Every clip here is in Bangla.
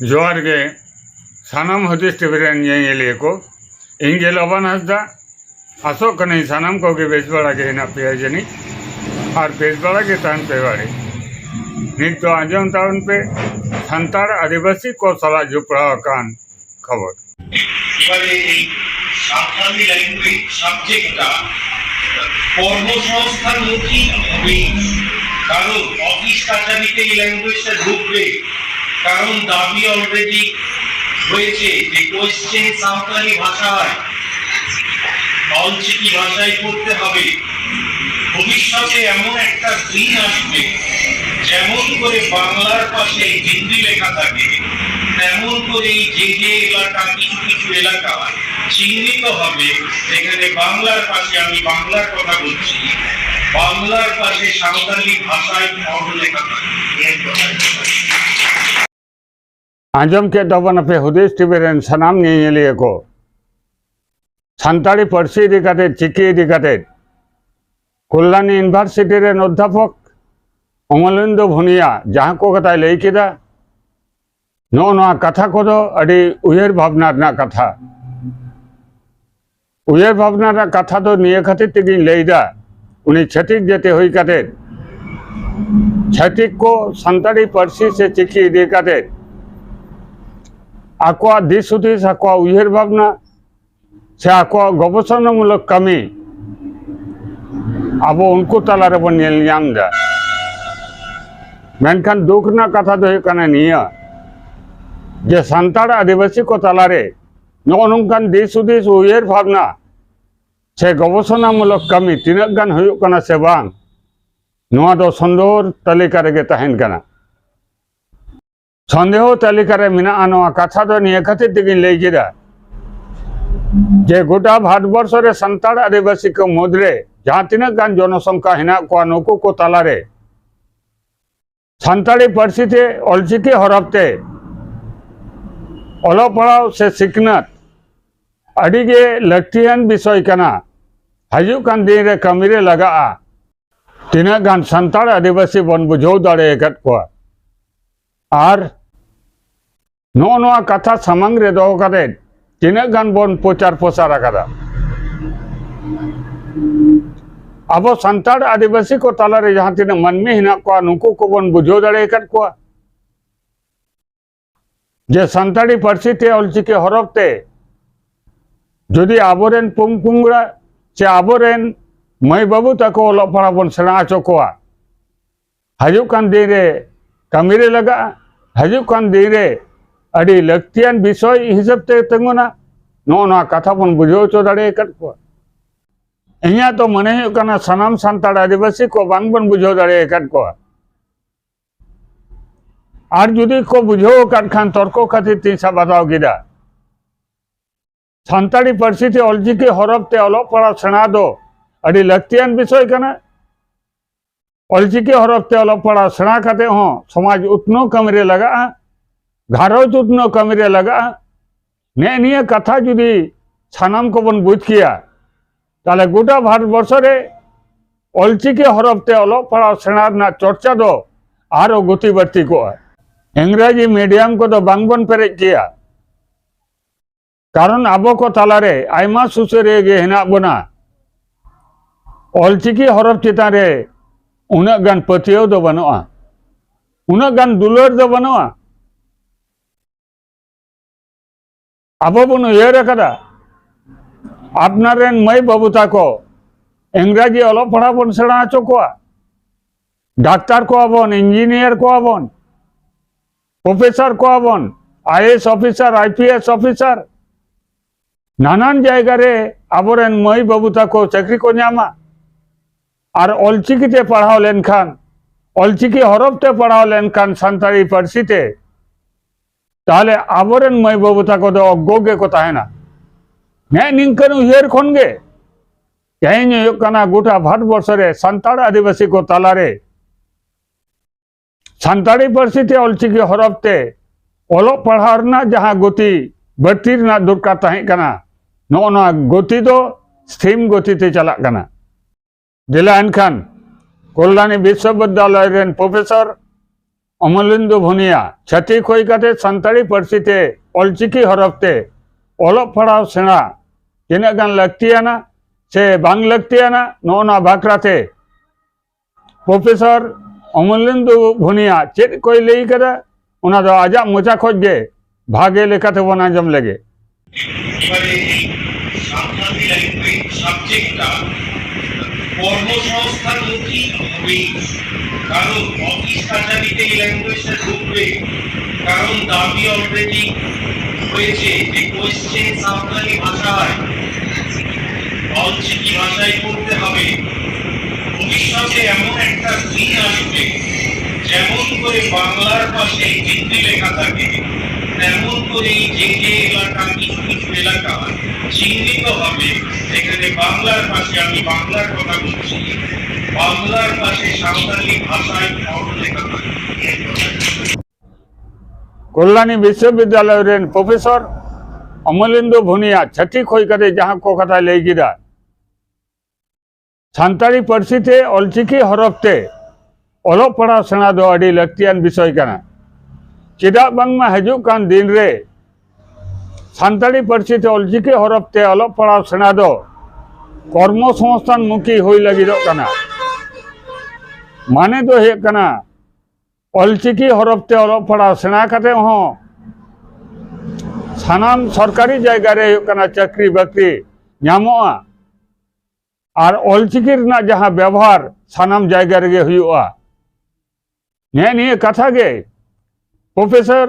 জোয়ারগে সানাম হদিস টিবিরান এলিয়েকো ইঙ্গে লবান হাসদা আসো কনাই সানাম কোগে বেজবাড়াগে হিনা পেয়াজনি, আর বেজবাড়াগে তান পেবাড়ে। নিত্য আজম তাউন পে সান্তার আদিবাসী কো সালা জুপড়া কান খবর। সাঁওতালি ল্যাঙ্গুয়েজ সাবজেক্টটা কর্মসংস্থানমুখী হবে। কারণ অফিস কাছারিতে এই ল্যাঙ্গুয়েজটা ঢুকবে। কারণ দাবি অলরেডি হয়েছে যে কোয়েশ্চেন সাঁওতালি ভাষায় অলচিকি ভাষায় করতে হবে। ভবিষ্যতে এমন একটা দিন আসবে, যেমন করে বাংলার পাশে হিন্দি লেখা থাকে, তেমন করে এই যে যে এলাকা কিছু কিছু এলাকা চিহ্নিত হবে। যেখানে বাংলার পাশে আমি বাংলার কথা বলছি, বাংলার পাশে সাঁওতালি ভাষায় ফর্ম লেখা থাকে। આંજમ કે દવન પે હુદેશ ટિબેરેન સનામ નિયલી એકો সান্তাড়ি পার্সি এডিকাটেড চিকি এডিকাটেড কল্যাণী ইউনিভার্সিটির অধ্যাপক অমলেন্দু ভুনিয়া, যাহা কো কথায় লই কেদা নয় কথা কদ আডি উয়ের ভাবনা না কথা। উয়ের ভাবনা না কথা তো নিয়ে খাতির থেকে লইদা উনি ছতিক যেতে হই কাটেড ছতিক কো সান্তাড়ি পার্সি সে চিকি এডিকাটেড আকুয়া দিশ উদেশ আকুয়া উহের ভাবনা, সে আকুয়া গবেষণামূলক কামি আবো উনকু তালার বন নেল মেনখান দুঃখ না কথা দো কানে নিয়া, যে সান্তাড় আদিবাসী কো তালারে ননকান দিশ হুদিস উহের ভাবনা, সে গবেষণামূলক কামি তিনক গান হয়ে সে বাং নয় সন্দেহ তালিকা রেগে তাহেন কানা। सन्देह तलिकार कथा तो नहीं खातिर तक लैकेदा गोटा भारतवर्षे सानाड़ आदिवासी को मुद्रे जहाँ तक गान जनसंख्या हेना को तलारे सानाड़ी पार्सी से अलचिकी हरबते अल पढ़ा से सिकनत अड़ीगे लक्तियान विषय करना हजूकान दिन कमी लगा तीना गान सानाड़ आदिवासी बन बुझे दड़े को नौनवा कथा सामग्र दौकते तक प्रचार प्रसार अब सानाड़ आदिवासी को तलारे जहाँ तक मनमी हेना को बन बुझे दाकत जे सानी पार्सी अलचिके हरबते जो अब पुमकुंगड़ा से अब मई बाबू तक अलपड़ा बन से आचो दिन कमी लगा हजूक दिन लगतियान विषय हिसाब से तेना ना कथा बन बुझे चो दिन तो मन सनाम सानता आदिवासी को बांग बन बुझे दिन और जुदी को बुझे खान तर्क खातिर तीसा बदाव गया सानी पार्सी अलचिकी हरबते अल पढ़ा सेना दो। लगतियान विषय करना अलचिकी हरबते अल पढ़ा सेना समाज उतना कमी लगा ᱜᱷᱟᱨᱚᱸᱡᱽ ᱩᱛᱱᱟᱹᱣ ᱠᱟᱹᱢᱤᱨᱮ ᱞᱟᱜᱟᱜᱼᱟ ᱱᱮᱜᱼᱮ ᱱᱤᱭᱟᱹ ᱠᱟᱛᱷᱟ ᱡᱩᱫᱤ ᱥᱟᱱᱟᱢ ᱠᱚᱵᱚᱱ ᱵᱩᱡᱽ ᱠᱮᱭᱟ ᱛᱟᱦᱚᱞᱮ ᱜᱚᱴᱟ ᱵᱷᱟᱨᱚᱛᱵᱚᱨᱥᱚ ᱨᱮ ᱚᱞᱪᱤᱠᱤ ᱦᱚᱨᱚᱯᱛᱮ ᱚᱞᱚᱜ ᱯᱟᱲᱦᱟᱣ ᱥᱮᱬᱟ ᱨᱮᱱᱟᱜ ᱪᱚᱨᱪᱟ ᱫᱚ ᱟᱨᱚ ᱜᱚᱛᱤ ᱵᱟᱹᱲᱛᱤ ᱠᱚᱜᱼᱟ ᱤᱝᱨᱟᱡᱤ ᱢᱤᱰᱤᱭᱟᱢ ᱠᱚᱫᱚ ᱵᱟᱝᱵᱚᱱ ᱯᱮᱨᱮᱡ ᱠᱮᱭᱟ কারণ আবক তালারে আইমা সুসরে গে হেনা বনা অলচিকি হরফ চিতারে উনাগান পতিও দো বনোয়া উনাগান দুলর দো বনোয়া আবাবু అపబును কাদা। আপনার মাই বাবু బాబుతాకో ইংরাজি অলপ পড়াবন, সেড়া আছো কোয়া? ডাক্তার কোয়াবন, ইঞ্জিনিয়ার কোয়াবন, প্রফেসর কোয়াবন, আইএস অফিসার, আইপিএস অফিসার, নানান জায়গারে আবরেন মহি বাবু তাকো, চাকরি কো জামা আর অলচিকিতে পড়াও লেন খান, অলচিকি হরফতে পড়াও লেন খান সান্তাড়ি পার্সিতে। তাহলে ಆವರಣಮಯ ಭವತ ಕದ ಅಗ್ಗೋಗೆ ಕತಾಯನ ನೇ ನಿಂಕನು ಹೇರ್ಕೊಂಡ್ಗೆ ಕ್ಯಾಯನ ಯೋಕನ ಗುಟಾ ಭಾರತবর্ষরে সান্তাড় আদিবাসী কো তালারে। সান্তাড়ি পরিস্থিতি অলচিকি হরপতে অলক পড়হারনা যাহা গতি বর্তিরনা দরকার তাহে কানা। নওনা গতি দো স্থিম গতিতে চালাক কানা। দিলা এনখান কল্যাণী বিশ্ববিদ্যালয়ের প্রফেসর অমলেন্দু ভুনিয়া છતી ખોઈકાતે સંતાળી પરસીતે ઓલચિકી હરફતે ઓલપ ફળાવ સેણા જેને ગાન લગતીયાના છે બાંગ લગતીયાના નોના ભાકરાતે પ્રોફેસર অমলেন্দু ভুনিয়া ચેત કોઈ લઈ કરે ઓના તો આજા મોચા ખોજે ભાગે લેખાતે વના જમ લગે সাংঘাতিক একটা সাবজেক্টটা কর্মসংস্থানমুখী হবেই কারণ অফিস কাছারিতে এই ল্যাঙ্গুয়েজটা ঢুকবে। কারণ দাবি অলরেডি হয়েছে যে কোয়েশ্চেন সাঁওতালি ভাষায়, অলচিকি ভাষায় করতে হবে। ভবিষ্যতে এমন একটা দিন আসবে, যেমন করে বাংলার পাশে হিন্দি লেখা থাকে, তেমন করে যে যে এলাকা কিছু কিছু এলাকা। চিহ্নিত হবে। এখানে বাংলার পাশে আমি বাংলার কথা বলছি। বাংলার পাশে সাঁওতালি ভাষায় লেখা কল্যাণী বিশ্ববিদ্যালয়ের প্রফেসর অমলেন্দু ভুনিয়া ছটি খই করে যাহা কথা লেগিরা সান্তাড়ি পার্সিতে অলচিকি হরফতে অলপ পড়া সেনা দো আডি লাগতিয়ান বিষয় কানা। ᱪᱮᱫᱟᱜ ᱵᱟᱝᱢᱟ ᱦᱤᱡᱩᱜ ᱠᱟᱱ ᱫᱤᱱ ᱨᱮ সান্তাড়ি পার্সিতে অলচিকি হরপতে অলপ পড়া সেনা দো কর্মসংস্থান মুখী হই লাগি কানা। মানে দো হে কানা, অলচিকি হরপতে অলপ পড়া সেনা কাতে হ সানাম সরকারি জায়গারে কানা চাকরি বাকরি নামোয়া আর অলচিকি না যাহা ব্যবহার সানাম জায়গা রেগে হইয়া নে নিয়ে কথা গে। প্রফেসর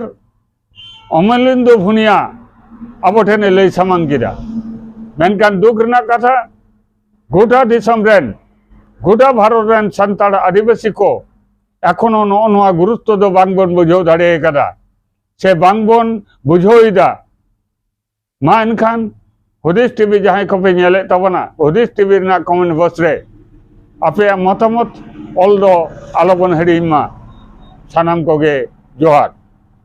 অমলেন্দু ভুনিয়া অবঠেন এলই সামান গিরা। মেনকান দুঃখ রা কথা গোটা দেশম রেন। গোটা ভারত রেন সান্তাড় আদিবাসী কো। এখনও নয় গুরুত্ব দো বাংবন বুঝাও দাঁড়িয়ে কাদা সে বাংবন বুঝাইদা মা এনখান, হুদিস টিভি যাহাই কপে নিয়ে তাবনা, হুদিস টিভি না কমেন্ট বক্স রে আপে মতামত অল দো আলোপন হেড়ি মা সানাম কগে জোহার।